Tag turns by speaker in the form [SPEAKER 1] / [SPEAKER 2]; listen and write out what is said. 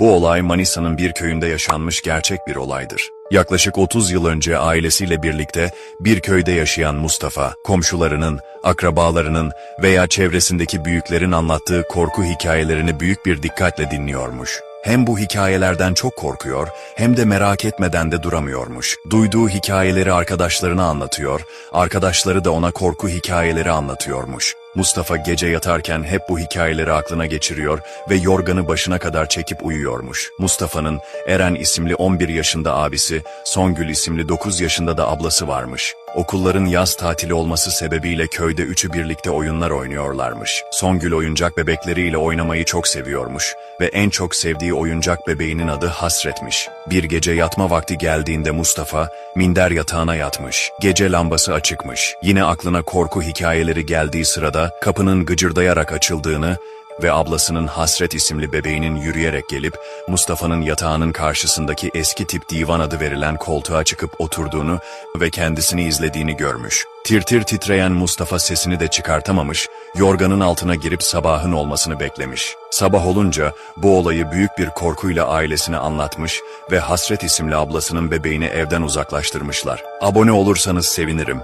[SPEAKER 1] Bu olay Manisa'nın bir köyünde yaşanmış gerçek bir olaydır. Yaklaşık 30 yıl önce ailesiyle birlikte bir köyde yaşayan Mustafa, komşularının, akrabalarının veya çevresindeki büyüklerin anlattığı korku hikayelerini büyük bir dikkatle dinliyormuş. Hem bu hikayelerden çok korkuyor hem de merak etmeden de duramıyormuş. Duyduğu hikayeleri arkadaşlarına anlatıyor, arkadaşları da ona korku hikayeleri anlatıyormuş. Mustafa gece yatarken hep bu hikayeleri aklına geçiriyor ve yorganı başına kadar çekip uyuyormuş. Mustafa'nın Eren isimli 11 yaşında abisi, Songül isimli 9 yaşında da ablası varmış. Okulların yaz tatili olması sebebiyle köyde üçü birlikte oyunlar oynuyorlarmış. Songül oyuncak bebekleriyle oynamayı çok seviyormuş ve en çok sevdiği oyuncak bebeğinin adı Hasretmiş. Bir gece yatma vakti geldiğinde Mustafa minder yatağına yatmış. Gece lambası açıkmış. Yine aklına korku hikayeleri geldiği sırada kapının gıcırdayarak açıldığını ve ablasının Hasret isimli bebeğinin yürüyerek gelip Mustafa'nın yatağının karşısındaki eski tip divan adı verilen koltuğa çıkıp oturduğunu ve kendisini izlediğini görmüş. Tir tir titreyen Mustafa sesini de çıkartamamış, yorganın altına girip sabahın olmasını beklemiş. Sabah olunca bu olayı büyük bir korkuyla ailesine anlatmış ve Hasret isimli ablasının bebeğini evden uzaklaştırmışlar. Abone olursanız sevinirim.